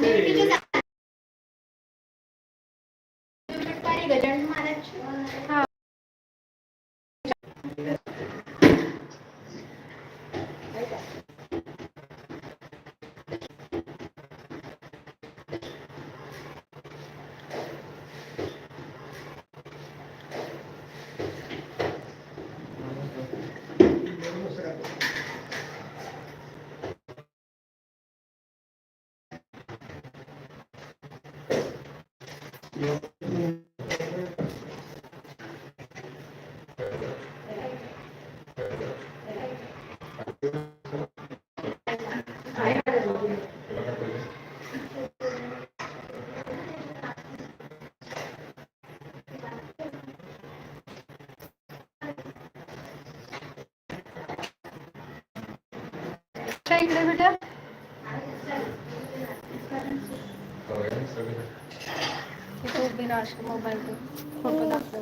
你 इकडे बेटा इथे उभी राहा अशी मोबाईल वर फोटो दाखव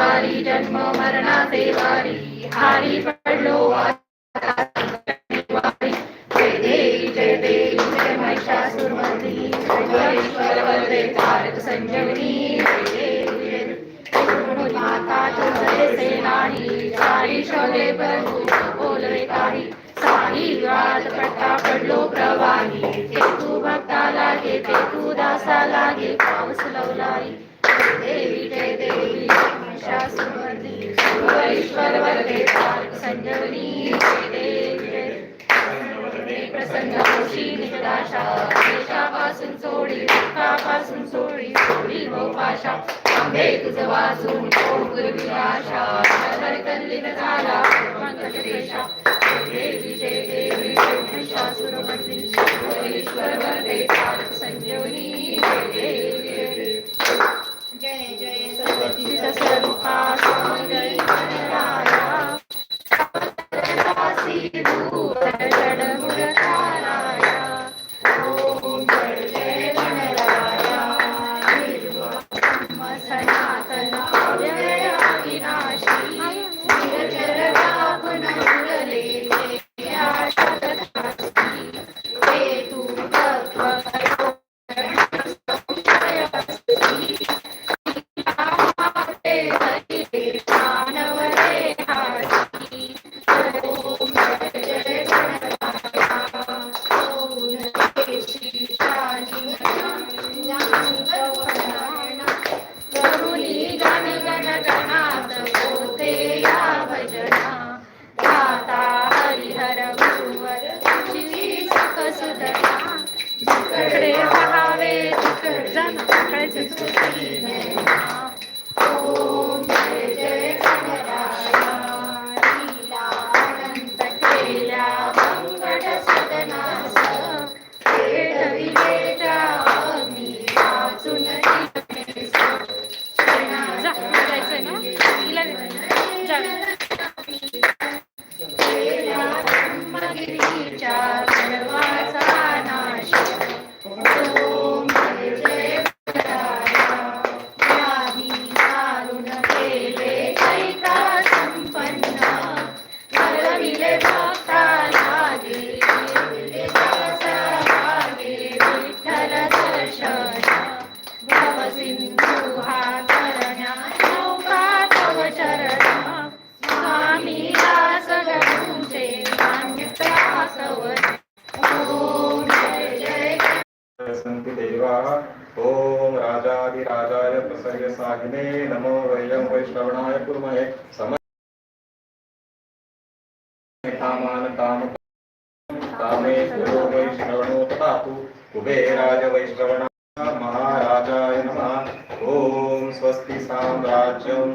वारी जन्म मरणाचे वारी हारी पडलो वारी जय देवी जय देवी जय जय तारक संजीवनी. माता सारी शोले बंधू बोलवे काही सारी पट्टा प्रवाही ते तू भक्ता लागे ते तू दासा लागे पाऊस लवलाई सर्वते प्रसन्न होशी देशापासून सोडी दुःखापासून सोडी सोडी गोपाशा। आंबे तुझ वाचून झाला देवी जय देवी महिषासुर मंदिर जय जय सर्वती स्वरूपा 开始，好。सन्ति देवाः ॐ राजाधिराजाय प्रसर्यसाहिने नमो वयं वैश्रवणाय कुर्महे। सम कामेश्वरो वैश्रवणो महाराजाय नमः। ॐ स्वस्ति साम्राज्यं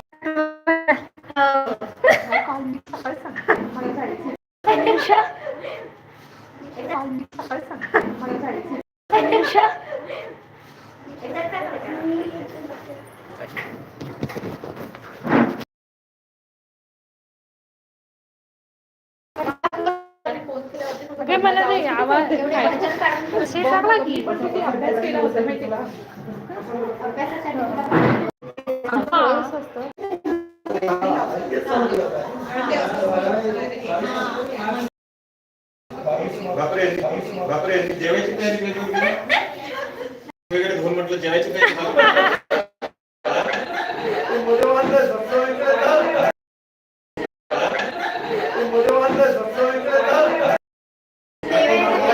मला नाही आवाज़ सांगा की अभ्यासासाठी